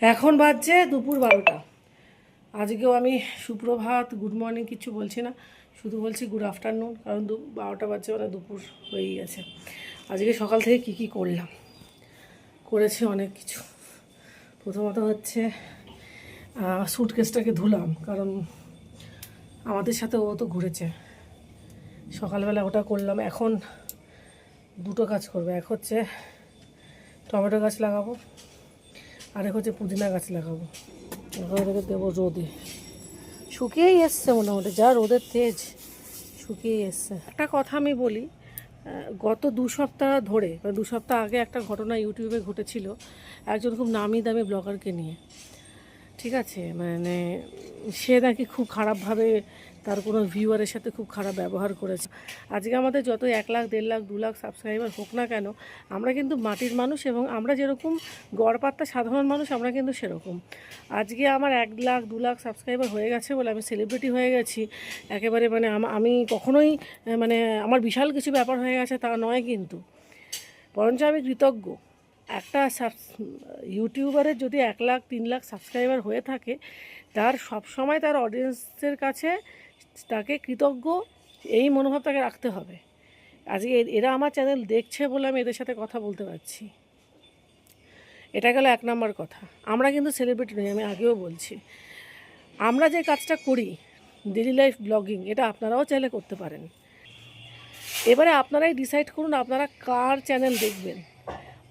এখন বাজছে দুপুর বারোটা। আজকেও আমি সুপ্রভাত গুড মর্নিং কিছু বলছি না। শুধু বলছি গুড আফটারনুন কারণ দু বারোটা বাজছে মানে দুপুর হয়েই গেছে। আজকে সকাল থেকে কি কি করলাম? করেছি অনেক কিছু। প্রথমত হচ্ছে সুটকেসটাকে ধুলাম, কারণ আমাদের সাথে ও তো ঘুরেছে। সকালবেলা ওটা করলাম, এখন দুটো কাজ করবে। এক হচ্ছে টমেটো গাছ লাগাবো আরেক হচ্ছে পুদিনা গাছ লাগাবো। এটাকে দেবো রোদে। শুকিয়েই এসছে মোটামুটি, যা রোদের তেজ, শুকিয়েই এসছে। একটা কথা আমি বলি গত দু সপ্তাহ ধরে দু সপ্তাহ আগে একটা ঘটনা ইউটিউবে ঘটেছিল, একজন খুব নামি দামি ব্লগারকে নিয়ে। ঠিক আছে মানে সে নাকি খুব খারাপভাবে তার কোনো ভিউয়ারের সাথে খুব খারাপ ব্যবহার করেছে। আজকে আমাদের যত এক লাখ, দেড় লাখ, দু লাখ সাবস্ক্রাইবার হোক না কেন, আমরা কিন্তু মাটির মানুষ এবং আমরা যেরকম গড়পাত্তা সাধারণ মানুষ, আমরা কিন্তু সেরকম। আজকে আমার এক লাখ, দু লাখ সাবস্ক্রাইবার হয়ে গেছে বলে আমি সেলিব্রিটি হয়ে গেছি। একেবারে মানে আম- কখনোই মানে আমার বিশাল কিছু ব্যাপার হয়ে গেছে তা নয় কিন্তু। বরঞ্চ আমি কৃতজ্ঞ। একটা ইউটিউবারের যদি এক লাখ, তিন লাখ সাবস্ক্রাইবার হয়ে থাকে, তার সবসময় তার অডিয়েন্সের কাছে তাকে কৃতজ্ঞ, এই মনোভাব তাকে রাখতে হবে। আজকে এরা আমার চ্যানেল দেখছে বলে আমি এদের সাথে কথা বলতে পারছি। এটা গেল এক নম্বর কথা। আমরা কিন্তু সেলিব্রিটি নই, আমি আগেও বলছি। আমরা যে কাজটা করি ডেলি লাইফ ব্লগিং এটা আপনারাও চাইলে করতে পারেন। এবারে আপনারাই ডিসাইড করুন, আপনারা কার চ্যানেল দেখবেন?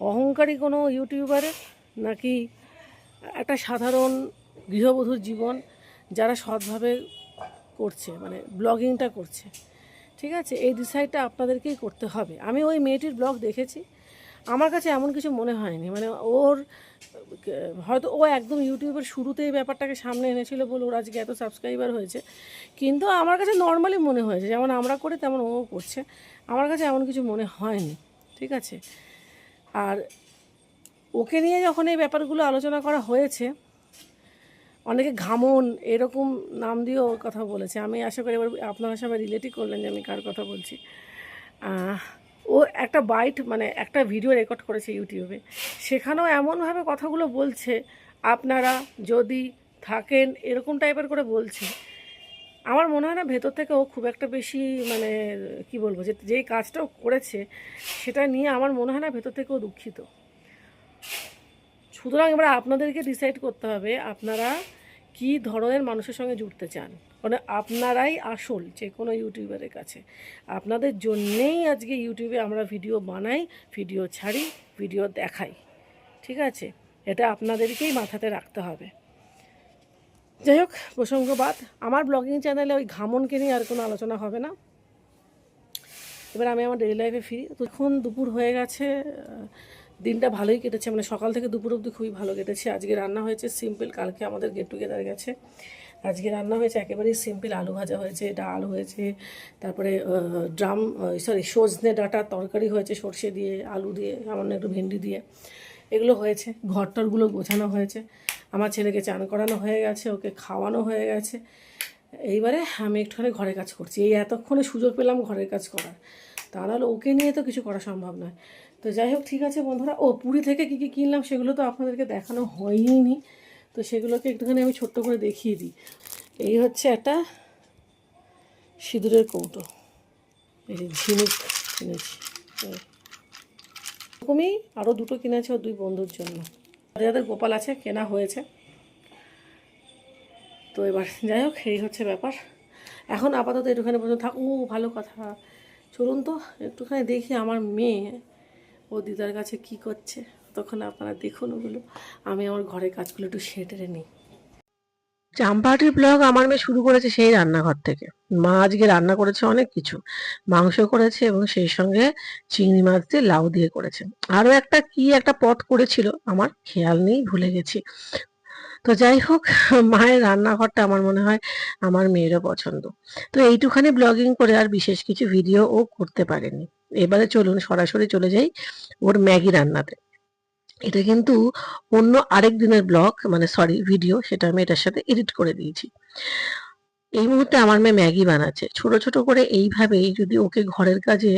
অহংকারী কোনো ইউটিউবারের নাকি একটা সাধারণ গৃহবধূর জীবন, যারা সৎভাবে করছে মানে ব্লগিংটা করছে। ঠিক আছে? এই ডিসাইডটা আপনাদেরকেই করতে হবে। আমি ওই মেয়েটির ব্লগ দেখেছি। আমার কাছে এমন কিছু মনে হয়নি। মানে ওর, হয়তো ও একদম ইউটিউবের শুরুতেই ব্যাপারটাকে সামনে এনেছিল বলে ওর আজকে এত সাবস্ক্রাইবার হয়েছে। কিন্তু আমার কাছে নর্মালি মনে হয়েছে, যেমন আমরা করি তেমন ও করছে। আমার কাছে এমন কিছু মনে হয়নি। ঠিক আছে? আর ওকে নিয়ে যখন এই ব্যাপারগুলো আলোচনা করা হয়েছে অনেকে ঘামন, এরকম নাম দিয়েও কথা বলেছে। আমি আশা করি এবার আপনারা সবাই রিলেটই করলেন যে আমি কার কথা বলছি। ও একটা বাইট মানে একটা ভিডিও রেকর্ড করেছে ইউটিউবে সেখানেও এমনভাবে কথাগুলো বলছে, আপনারা যদি থাকেন, এরকম টাইপের করে বলছে। আমার মনে হয় না ভেতর থেকে ও খুব একটা বেশি মানে কি বলব, যে, যেই কাজটা ও করেছে, সেটা নিয়ে আমার মনে হয় না ভেতর থেকে ও দুঃখিত। সুতরাং এবার আপনাদেরকে ডিসাইড করতে হবে আপনারা কি ধরনের মানুষের সঙ্গে জুড়তে চান। মানে আপনারাই আসল যে কোনো ইউটিউবারের কাছে। আপনাদের জন্যেই আজকে ইউটিউবে আমরা ভিডিও বানাই ভিডিও ছাড়ি ভিডিও দেখাই। ঠিক আছে? এটা আপনাদেরকেই মাথাতে রাখতে হবে। যাই হোক, প্রসঙ্গবাদ। আমার ব্লগিং চ্যানেলে ওই ঘামনকে নিয়ে আর কোনো আলোচনা হবে না। এবার আমি আমার ডেলি লাইফে ফিরি। তো এখন দুপুর হয়ে গেছে দিনটা ভালোই কেটেছে। মানে সকাল থেকে দুপুর অবধি খুবই ভালো কেটেছে। আজকে রান্না হয়েছে সিম্পল, কালকে আমাদের গেট টুগেদার গেছে। আজকে রান্না হয়েছে একেবারেই সিম্পল, আলু ভাজা হয়েছে, ডাল হয়েছে, তারপরে ড্রাম সরি সজনে ডাঁটা তরকারি হয়েছে সর্ষে দিয়ে, আলু দিয়ে, সামান্য একটু ভেন্ডি দিয়ে। এগুলো হয়েছে। ঘরটরগুলো গোছানো হয়েছে। আমার ছেলেকে চান করানো হয়ে গেছে, ওকে খাওয়ানো হয়ে গেছে। এইবারে আমি একটুখানি ঘরের কাজ করছি। এই এতক্ষণে সুযোগ পেলাম ঘরের কাজ করার। তা নাহলে ওকে নিয়ে তো কিছু করা সম্ভব নয়। তো যাই হোক, ঠিক আছে বন্ধুরা। ও, পুরী থেকে কী কী কিনলাম সেগুলো তো আপনাদেরকে দেখানো হয়ইনি। তো সেগুলোকে একটুখানি আমি ছোট্ট করে দেখিয়ে দিই। এই হচ্ছে একটা সিঁদুরের কৌটো। এই ঝিনুক কিনেছি এরকমই আরও দুটো কিনেছে ওর দুই বন্ধুর জন্য। যাদের গোপাল আছে, কেনা হয়েছে। তো এবার যাই হোক, এই হচ্ছে ব্যাপার। এখন আপাতত একটুখানি পর্যন্ত থাক। ও, ভালো কথা। চলুন তো, একটুখানি দেখি আমার মেয়ে। ও দিদার কাছে কি করছে? তখন আপনারা দেখুন ওগুলো। আমি আমার ঘরের কাজগুলো একটু সেরে নিই। চাম্পাহাটির ব্লগ আমার মেয়ে শুরু করেছে সেই রান্নাঘর থেকে। মা আজকে রান্না করেছে অনেক কিছু। মাংস করেছে এবং সেই সঙ্গে চিংড়ি মাছ দিয়ে লাউ দিয়ে করেছে। আরও একটা কি একটা পথ করেছিল, আমার খেয়াল নেই, ভুলে গেছি। তো যাই হোক, মায়ের রান্নাঘরটা আমার মনে হয় আমার মেয়েরও পছন্দ। তো এইটুখানি ব্লগিং করে আর বিশেষ কিছু ভিডিও ও করতে পারেনি। এবারে চলুন, সরাসরি চলে যাই ওর ম্যাগি রান্নাতে। এটা কিন্তু অন্য আরেক দিনের ব্লগ মানে সরি ভিডিও সেটা আমি এটার সাথে এডিট করে দিয়েছি। এই মুহূর্তে আমার মেয়ে ম্যাগি বানাচ্ছে। ছোট ছোট করে এইভাবেই যদি ওকে ঘরের কাজে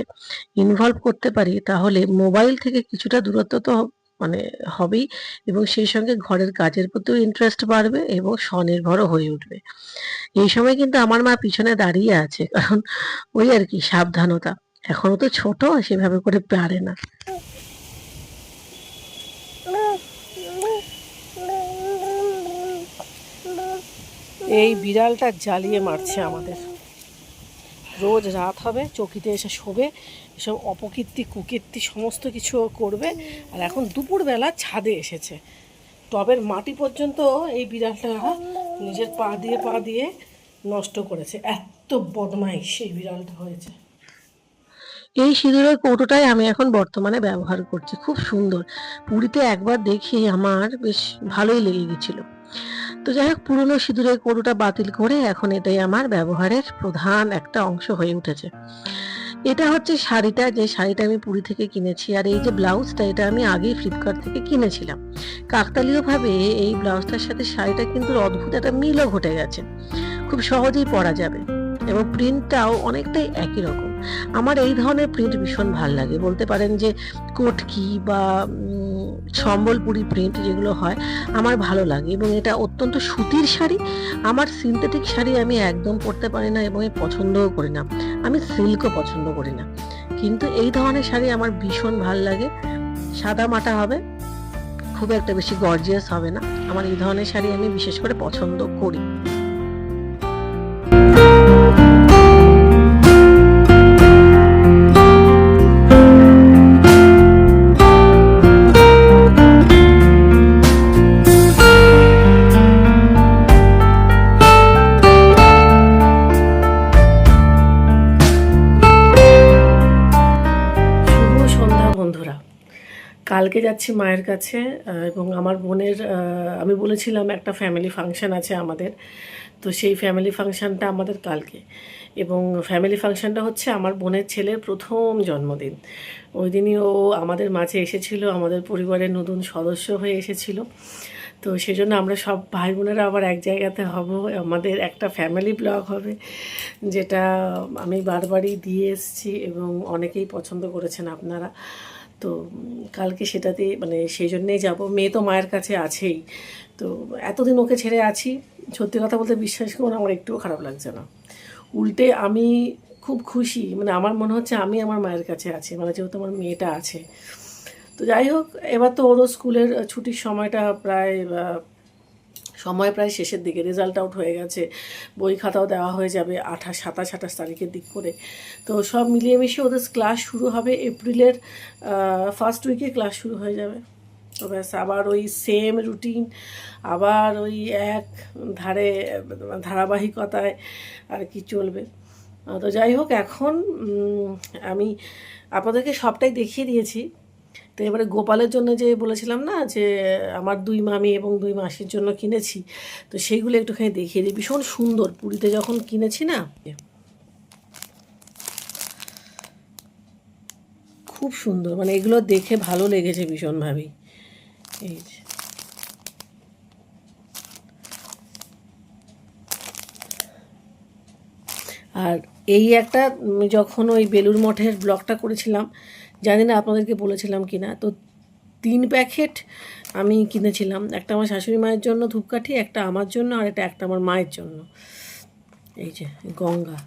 ইনভলভ করতে পারি, তাহলে মোবাইল থেকে কিছুটা দূরত্ব তো মানে হবেই, এবং সেই সঙ্গে ঘরের কাজের প্রতিও ইন্টারেস্ট বাড়বে এবং স্বনির্ভরও হয়ে উঠবে। এই সময় কিন্তু আমার মা পিছনে দাঁড়িয়ে আছে, কারণ ওই আর কি, সাবধানতা। এখনও তো ছোট, সেভাবে করে পারে না। এই বিড়ালটা জ্বালিয়ে মারছে আমাদের। রোজ রাত হবে, চকিতে এসে শোবে, এসব অপকীর্তি, কুকীর্তি সমস্ত কিছু করবে, আর এখন দুপুরবেলা ছাদে এসেছে। টবের মাটি পর্যন্ত এই বিড়ালটা নিজের পা দিয়ে পা দিয়ে নষ্ট করেছে। এত বদমাইশ এই বিড়ালটা হয়েছে। এই সিঁদুরের কৌটোটাই আমি এখন বর্তমানে ব্যবহার করছি। খুব সুন্দর। পুরীতে একবার দেখে আমার বেশ ভালোই লেগে গেছিল। তো যাই হোক, পুরনো সিঁদুরের কৌটোটা বাতিল করে এখন এটাই আমার ব্যবহারের প্রধান একটা অংশ হয়ে উঠেছে। এটা হচ্ছে শাড়িটা, যে শাড়িটা আমি পুরী থেকে কিনেছি। আর এই যে ব্লাউজটা, এটা আমি আগেই ফ্লিপকার্ট থেকে কিনেছিলাম। কাকতালীয়ভাবে এই ব্লাউজটার সাথে শাড়িটা কিন্তু অদ্ভুত একটা মিলও ঘটে গেছে। খুব সহজেই পরা যাবে এবং প্রিন্টটাও অনেকটাই একই রকম। আমার এই ধরনের প্রিন্ট ভীষণ ভালো লাগে। বলতে পারেন যে কোটকি বা সম্বলপুরি প্রিন্ট যেগুলো হয়, আমার ভালো লাগে এবং এটা অত্যন্ত সুতির শাড়ি। আমার সিনথেটিক শাড়ি আমি একদম পরতে পারি না এবং পছন্দও করি না। আমি সিল্কও পছন্দ করি না। কিন্তু এই ধরনের শাড়ি আমার ভীষণ ভালো লাগে। সাদা মাটা হবে, খুব একটা বেশি গর্জিয়াস হবে না। আমার এই ধরনের শাড়ি আমি বিশেষ করে পছন্দ করি। কালকে যাচ্ছি মায়ের কাছে এবং আমার বোনের আমি বলেছিলাম একটা ফ্যামিলি ফাংশন আছে আমাদের। তো সেই ফ্যামিলি ফাংশনটা আমাদের কালকে। এবং ফ্যামিলি ফাংশনটা হচ্ছে আমার বোনের ছেলের প্রথম জন্মদিন। ওই দিনই ও আমাদের মাঝে এসেছিল, আমাদের পরিবারের নতুন সদস্য হয়ে এসেছিল। তো সেই জন্য আমরা সব ভাই বোনেরা আবার এক জায়গাতে হব। আমাদের একটা ফ্যামিলি ব্লগ হবে, যেটা আমি বারবারই দিয়ে এসেছি এবং অনেকেই পছন্দ করেছেন আপনারা। তো কালকে সেটাতে মানে সেই জন্যেই যাব। মেয়ে তো মায়ের কাছে আছেই। তো এতদিন ওকে ছেড়ে আছি। সত্যি কথা বলতে বিশ্বাস করুন আমার একটুও খারাপ লাগছে না। উল্টে আমি খুব খুশি মানে আমার মনে হচ্ছে আমি আমার মায়ের কাছে আছি মানে যেহেতু আমার মেয়েটা আছে। তো যাই হোক, এবার তো ওরও স্কুলের ছুটির সময়টা প্রায় সময় প্রায় শেষের দিকে রেজাল্ট আউট হয়ে গেছে। বই খাতাও দেওয়া হয়ে যাবে আঠাশ, সাতাশ, আঠাশ তারিখের দিক করে। তো সব মিলিয়ে ওদের ক্লাস শুরু হবে এপ্রিলের ফার্স্ট উইকে ক্লাস শুরু হয়ে যাবে। তো ব্যাস, আবার ওই সেম রুটিন আবার ওই এক ধারে, ধারাবাহিকতায় আর কি চলবে। তো যাই হোক, এখন আমি আপনাদেরকে সবটাই দেখিয়ে দিয়েছি। তো এবারে গোপালের জন্য যে বলেছিলাম না যে, আমার দুই মামি এবং দুই মাসির জন্য কিনেছি। তো সেইগুলো একটুখানি দেখিয়ে দিই ভীষণ সুন্দর পুরীতে যখন কিনেছি না, খুব সুন্দর। মানে এগুলো দেখে ভালো লেগেছে ভীষণভাবেই এই যে। আর এই একটা যখন ওই বেলুর মঠের ব্লগটা করেছিলাম জানি না আপনাদেরকে বলেছিলাম কি না। তো তিন প্যাকেট আমি কিনেছিলাম। একটা আমার শাশুড়ি মায়ের জন্য ধূপকাঠি, একটা আমার জন্য আর এটা একটা আমার মায়ের জন্য। এই যে গঙ্গা।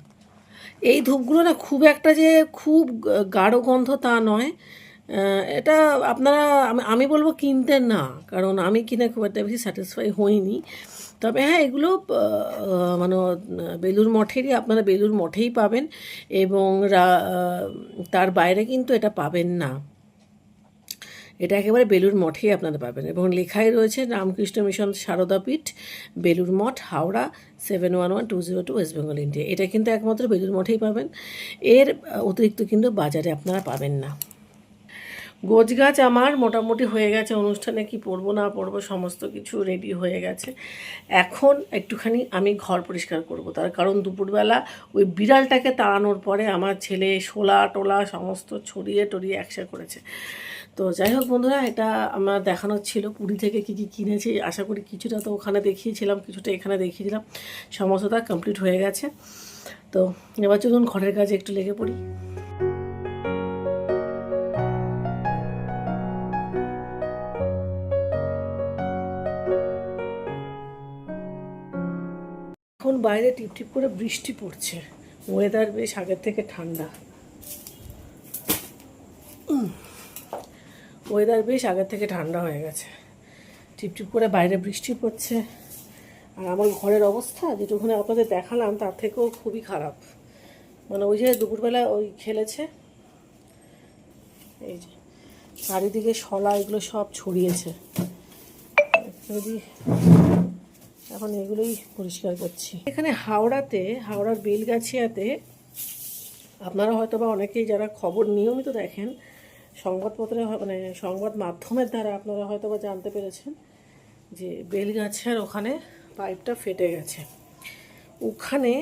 এই ধূপগুলো না খুব একটা যে খুব গাঢ় গন্ধ তা নয়। এটা আপনারা, আমি বলব কিনতে না। কারণ আমি কিনে খুব একটা বেশি স্যাটিসফাই হইনি। তবে হ্যাঁ এগুলো মানে বেলুর মঠেরই আপনারা বেলুর মঠেই পাবেন এবং তার বাইরে কিন্তু এটা পাবেন না। এটা একেবারে বেলুর মঠেই আপনারা পাবেন এবং লেখাই রয়েছে Ramakrishna mission Saradapith Belur Math, Howrah seven one one two zero two West Bengal India এটা কিন্তু একমাত্র বেলুর মঠেই পাবেন। এর অতিরিক্ত কিন্তু বাজারে আপনারা পাবেন না। গোছগাছ আমার মোটামুটি হয়ে গেছে, অনুষ্ঠানে কি পরবো না পরবো সমস্ত কিছু রেডি হয়ে গেছে। এখন একটুখানি আমি ঘর পরিষ্কার করব, তার কারণ দুপুরবেলা ওই বিড়ালটাকে তাড়ানোর পরে আমার ছেলে শোলা টোলা সমস্ত ছড়িয়ে টড়িয়ে একসা করেছে। তো যাই হোক বন্ধুরা, এটা আমার দেখানোর ছিল, পুরী থেকে কী কী কিনেছি, আশা করি কিছুটা তো ওখানে দেখিয়েছিলাম, কিছুটা এখানে দেখিয়েছিলাম, সমস্তটা কমপ্লিট হয়ে গেছে। তো এবার চলুন ঘরের কাজে একটু লেগে পড়ি। বাইরে টিপটিপ করে বৃষ্টি পড়ছে। ওয়েদার বেশ আগের থেকে ঠান্ডা। ওয়েদার বেশ আগের থেকে ঠান্ডা হয়ে গেছে। টিপটিপ করে বাইরে বৃষ্টি পড়ছে। আর আমার ঘরের অবস্থা যেটুকুখানে আপনাদের দেখালাম, তার থেকেও খুবই খারাপ। মানে ওই যে দুপুরবেলা ওই খেলেছে, এই যে চারিদিকে শলা এগুলো সব ছড়িয়েছে। যদি এখন এগুলোই পরিষ্কার করছি। এখানে হাওড়াতে, হাওড়ার বেলগাছিয়াতে আপনারা হয়তো বা অনেকেই যারা খবর নিয়মিত দেখেন, সংবাদপত্রে মানে সংবাদ মাধ্যমের দ্বারা আপনারা হয়তো বা জানতে পেরেছেন যে বেলগাছিয়ার ওখানে পাইপটা ফেটে গেছে। ওখানে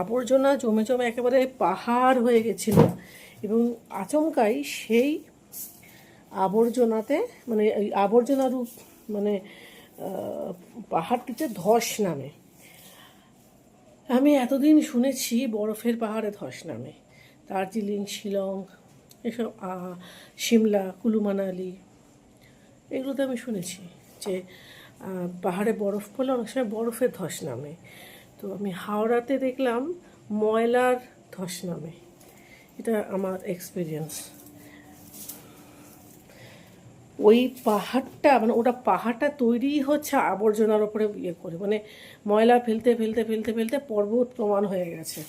আবর্জনা জমে জমে একেবারে পাহাড় হয়ে গেছিল এবং আচমকাই সেই আবর্জনাতে মানে এই আবর্জনা রূপ মানে পাহাড়টিতে ধস নামে। আমি এতদিন শুনেছি বরফের পাহাড়ে ধস নামে। দার্জিলিং, শিলং, এসব সিমলা কুলু মানালি এগুলোতে আমি শুনেছি যে পাহাড়ে বরফ পড়লে অনেক সময় বরফের ধস নামে। তো আমি হাওড়াতে দেখলাম ময়লার ধস নামে। এটা আমার এক্সপিরিয়েন্স ওই পাহাড়টা মানে ওটা পাহাড়টা তৈরি হচ্ছে আবর্জনার ওপরে ইয়ে করে মানে ময়লা ফেলতে ফেলতে ফেলতে ফেলতে পর্বত প্রমাণ হয়ে গেছে।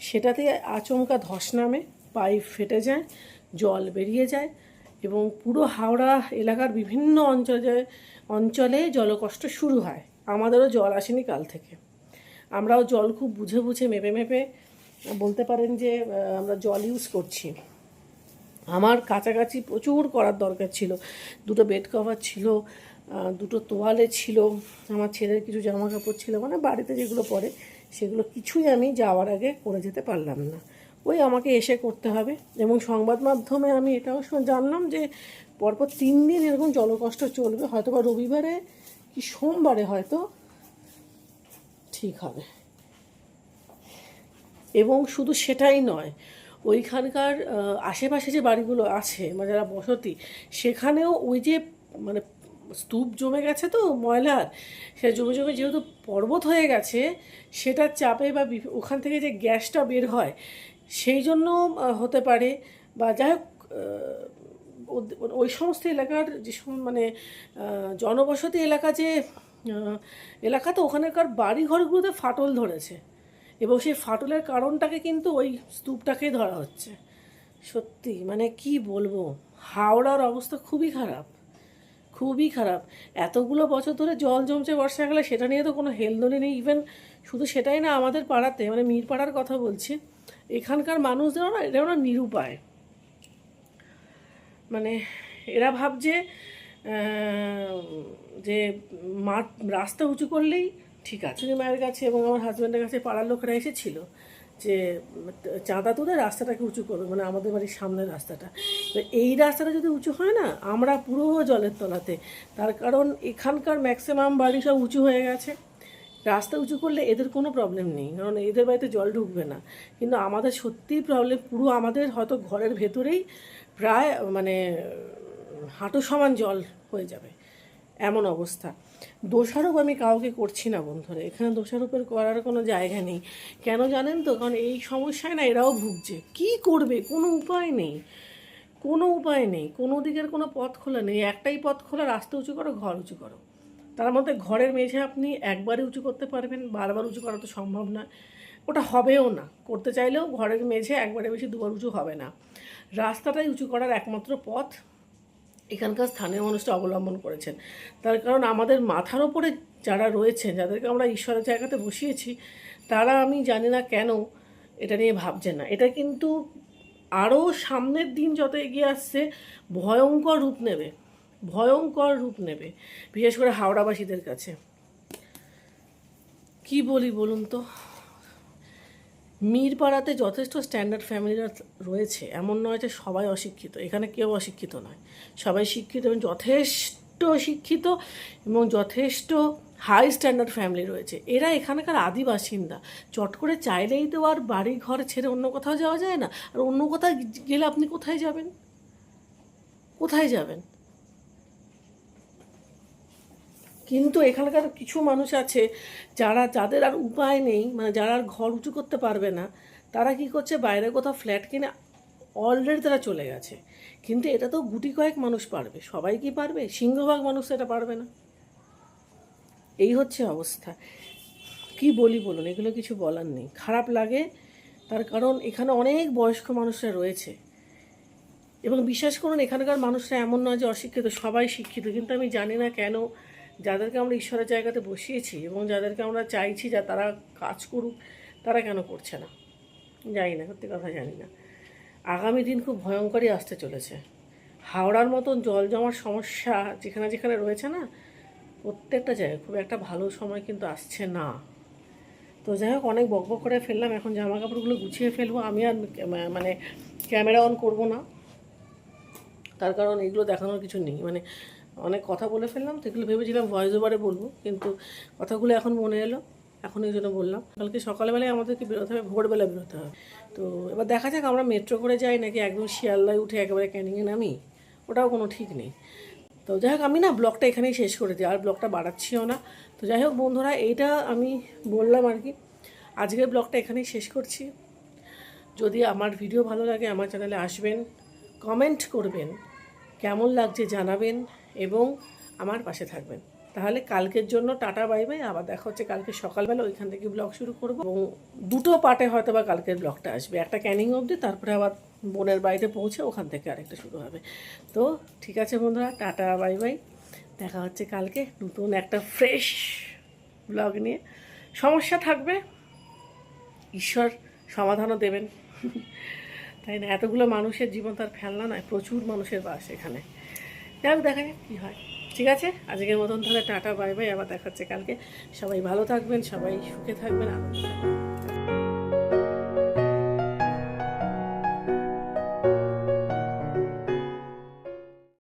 সেটাতে আচমকা ধস নামে পাইপ ফেটে যায়, জল বেরিয়ে যায় এবং পুরো হাওড়া এলাকার বিভিন্ন অঞ্চলে অঞ্চলে জলকষ্ট শুরু হয়। আমাদেরও জল আসেনি কাল থেকে। আমরাও জল খুব বুঝে বুঝে, মেপে মেপে বলতে পারেন যে আমরা জল ইউজ করছি। আমার কাছাকাছি প্রচুর করার দরকার ছিল। দুটো বেড কভার ছিল দুটো তোয়ালে ছিল, আমার ছেলের কিছু জামা কাপড় ছিল মানে বাড়িতে যেগুলো পরে সেগুলো কিছুই আমি যাওয়ার আগে করে যেতে পারলাম না। ওই আমাকে এসে করতে হবে এবং সংবাদ মাধ্যমে আমি এটাও জানলাম যে পরপর তিন দিন এরকম জলকষ্ট চলবে হয়তো বা রবিবারে কি সোমবারে হয়তো ঠিক হবে। এবং শুধু সেটাই নয় ওইখানকার আশেপাশে যে বাড়িগুলো আছে মানে যারা বসতি, সেখানেও ওই যে মানে স্তূপ জমে গেছে তো ময়লার, সে জমে জমে যেহেতু পর্বত হয়ে গেছে, সেটার চাপে বা ওখান থেকে যে গ্যাসটা বের হয়, সেই জন্য হতে পারে বা যাই হোক ওই সমস্ত এলাকার যে মানে জনবসতি এলাকা যে এলাকা তো ওখানকার বাড়ি ঘরগুলোতে ফাটল ধরেছে। এবং সেই ফাটলের কারণটাকে কিন্তু ওই স্তূপটাকেই ধরা হচ্ছে। সত্যি মানে কি বলব? হাওড়ার অবস্থা খুবই খারাপ খুবই খারাপ। এতগুলো বছর ধরে জল জমছে বর্ষাকালে সেটা নিয়ে তো কোনো হেলদোলি নেই। ইভেন শুধু সেটাই না, আমাদের পাড়াতে মানে মিরপাড়ার কথা বলছি, এখানকার মানুষদেরও না, এরাও না নিরুপায়। মানে এরা ভাবছে যে মাঠ রাস্তা উঁচু করলেই ঠিক আছে। মায়ের কাছে এবং আমার হাজব্যান্ডের কাছে পাড়ার লোকেরা এসেছিল যে, চাঁদা তুলে রাস্তাটাকে উঁচু করবে মানে আমাদের বাড়ির সামনের রাস্তাটা। তো এই রাস্তাটা যদি উঁচু হয় না, আমরা পুরো জলের তলাতে। তার কারণ এখানকার ম্যাক্সিমাম বাড়ি সব উঁচু হয়ে গেছে। রাস্তা উঁচু করলে এদের কোনো প্রবলেম নেই, কারণ এদের বাড়িতে জল ঢুকবে না। কিন্তু আমাদের সত্যিই প্রবলেম পুরো আমাদের হয়তো ঘরের ভেতরেই প্রায় মানে হাঁটু সমান জল হয়ে যাবে। এমন অবস্থা। দোষারোপ আমি কাউকে করছি না বন্ধুরা। এখানে দোষারোপের করার কোনো জায়গা নেই। কেন জানেন তো? কারণ এই সমস্যায় না এরাও ভুগছে। কি করবে? কোনো উপায় নেই। কোনো উপায় নেই। কোনো দিকের কোনো পথ খোলা নেই। একটাই পথ খোলা, রাস্তা উঁচু করো, ঘর উঁচু করো। তার মধ্যে ঘরের মেঝে আপনি একবারে উঁচু করতে পারবেন। বারবার উঁচু করা তো সম্ভব না। ওটা হবেও না। করতে চাইলেও ঘরের মেঝে একবারে বেশি দুবার উঁচু হবে না। রাস্তাটাই উঁচু করার একমাত্র পথ। এখানকার স্থানীয় মানুষটা অবলম্বন করেছেন। তার কারণ আমাদের মাথার ওপরে যারা রয়েছেন, যাদেরকে আমরা ঈশ্বরের জায়গাতে বসিয়েছি, তারা আমি জানি না কেন এটা নিয়ে ভাবছেন না। এটা কিন্তু আরও সামনের দিন যত এগিয়ে আসছে, ভয়ঙ্কর রূপ নেবে, ভয়ঙ্কর রূপ নেবে, বিশেষ করে হাওড়াবাসীদের কাছে। কি বলি বলুন তো? মিরপাড়াতে যথেষ্ট স্ট্যান্ডার্ড ফ্যামিলিরা রয়েছে, এমন নয় যে সবাই অশিক্ষিত, এখানে কেউ অশিক্ষিত নয়। সবাই শিক্ষিত এবং যথেষ্ট শিক্ষিত এবং যথেষ্ট হাই স্ট্যান্ডার্ড ফ্যামিলি রয়েছে। এরা এখানকার আদি বাসিন্দা। চট করে চাইলেই তো আর বাড়ি ঘর ছেড়ে অন্য কোথাও যাওয়া যায় না। আর অন্য কোথাও গেলে আপনি কোথায় যাবেন? কোথায় যাবেন? কিন্তু এখানকার কিছু মানুষ আছে যারা, যাদের আর উপায় নেই মানে যারা আর ঘর উঁচু করতে পারবে না, তারা কি করছে? বাইরে কোথাও ফ্ল্যাট কিনে অলরেডি তারা চলে গেছে। কিন্তু এটা তো গুটি কয়েক মানুষ পারবে। সবাই কি পারবে? সিংহভাগ মানুষ এটা পারবে না। এই হচ্ছে অবস্থা। কি বলি বলুন, এগুলো কিছু বলার নেই। খারাপ লাগে, তার কারণ এখানে অনেক বয়স্ক মানুষরা রয়েছে। এবং বিশ্বাস করুন, এখানকার মানুষরা এমন নয় যে অশিক্ষিত, সবাই শিক্ষিত। কিন্তু আমি জানি না কেন যাদেরকে আমরা ঈশ্বরের জায়গাতে বসিয়েছি এবং যাদেরকে আমরা চাইছি যা তারা কাজ করুক, তারা কেন করছে না? জানি না, সত্যি কথা জানি না। আগামী দিন খুব ভয়ঙ্করই আসতে চলেছে। হাওড়ার মতন জল জমার সমস্যা যেখানে যেখানে রয়েছে না, প্রত্যেকটা জায়গায় খুব একটা ভালো সময় কিন্তু আসছে না। তো যাই হোক, অনেক বকবক করে ফেললাম, এখন জামা কাপড়গুলো গুছিয়ে ফেলব। আমি আর মানে ক্যামেরা অন করব না। তার কারণ এগুলো দেখানোর কিছু নেই। মানে অনেক কথা বলে ফেললাম, তো ভেবেছিলাম ভয়েস ওভারে বলব, কিন্তু কথাগুলো এখন মনে এলো, এখন এই জন্য বললাম। কালকে সকালবেলায় আমাদেরকে বেরোতে হবে, ভোরবেলা বেরোতে হবে। তো এবার দেখা যাক আমরা মেট্রো করে যাই নাকি একদম শিয়ালদায় উঠে একেবারে ক্যানিংয়ে নামি, ওটাও কোনো ঠিক নেই। তো যাই হোক, আমি না ব্লগটা এখানেই শেষ করে দিই, আর ব্লগটা বাড়াচ্ছিও না। তো যাই হোক বন্ধুরা, এইটা আমি বললাম আর কি, আজকের ব্লগটা এখানেই শেষ করছি। যদি আমার ভিডিও ভালো লাগে, আমার চ্যানেলে আসবেন কমেন্ট করবেন, কেমন লাগছে জানাবেন। এবং আমার পাশে থাকবেন। তাহলে কালকের জন্য টাটা, বাই বাই। আবার দেখা হচ্ছে কালকে সকালবেলা, ওইখান থেকে ব্লগ শুরু করব। এবং দুটো পার্টে হয়তো বা কালকের ব্লগটা আসবে। একটা ক্যানিং অবধি, তারপরে আবার বোনের বাড়িতে পৌঁছে ওখান থেকে আরেকটা শুরু হবে। তো ঠিক আছে বন্ধুরা, টাটা, বাই বাই। দেখা হচ্ছে কালকে নতুন একটা ফ্রেশ ব্লগ নিয়ে। সমস্যা থাকবে, ঈশ্বর সমাধানও দেবেন। তাই না? এতগুলো মানুষের জীবন তার ফেলনা নয়, প্রচুর মানুষের বাস এখানে। যাই হোক দেখা যাক কী হয়। ঠিক আছে? আজকের মতন তাহলে টাটা, বাই বাই। আবার দেখাচ্ছে কালকে। সবাই ভালো থাকবেন, সবাই সুখে থাকবেন, আনন্দ থাকবেন।